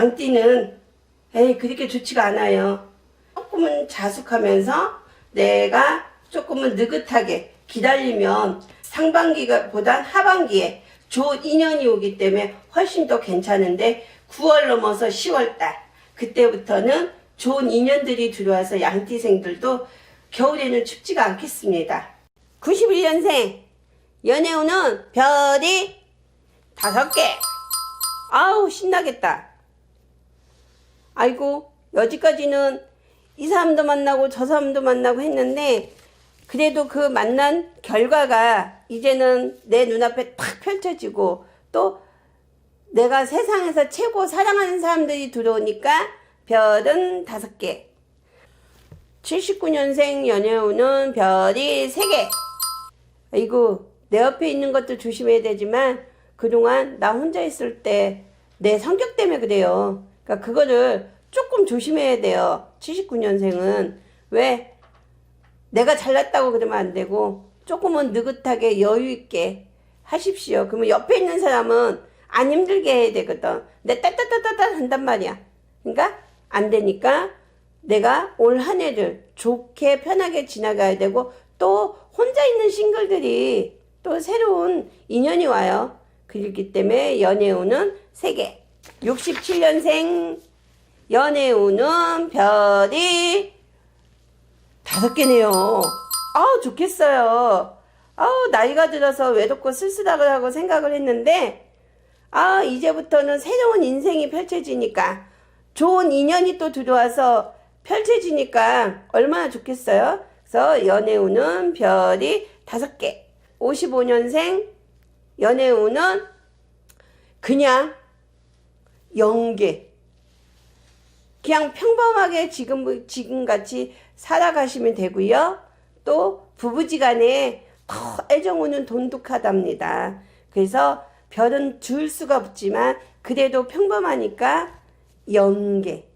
양띠는 에이 그렇게 좋지가 않아요. 조금은 자숙하면서 내가 조금은 느긋하게 기다리면 상반기가 보단 하반기에 좋은 인연이 오기 때문에 훨씬 더 괜찮은데 9월 넘어서 10월 달 그때부터는 좋은 인연들이 들어와서 양띠생들도 겨울에는 춥지가 않겠습니다. 91년생 연애운은 별이 다섯 개. 아우 신나겠다. 아이고 여지까지는 이 사람도 만나고 저 사람도 만나고 했는데 그래도 그 만난 결과가 이제는 내 눈앞에 탁 펼쳐지고 또 내가 세상에서 최고 사랑하는 사람들이 들어오니까 별은 다섯 개. 79년생 연애운은 별이 세개 아이고, 내 옆에 있는 것도 조심해야 되지만, 그동안 나 혼자 있을 때 내 성격 때문에 그래요. 그러니까 그거를 조금 조심해야 돼요. 79년생은. 왜? 내가 잘났다고 그러면 안 되고, 조금은 느긋하게 여유있게 하십시오. 그러면 옆에 있는 사람은 안 힘들게 해야 되거든. 내 따따따따따 한단 말이야. 그러니까 안 되니까 내가 올 한 해를 좋게 편하게 지나가야 되고 또 혼자 있는 싱글들이 또 새로운 인연이 와요. 그렇기 때문에 연애운은 3개. 67년생 연애운은 별이 다섯 개네요. 아우 좋겠어요. 아우 나이가 들어서 외롭고 쓸쓸하다고 생각을 했는데 아 이제부터는 새로운 인생이 펼쳐지니까 좋은 인연이 또 들어와서 펼쳐지니까 얼마나 좋겠어요. 그래서 연애운은 별이 다섯 개. 55년생 연애운은 그냥 영계. 그냥 평범하게 지금 지금 같이 살아가시면 되고요. 또 부부지간에 더 애정우는 돈독하답니다. 그래서 별은 줄 수가 없지만 그래도 평범하니까 영계.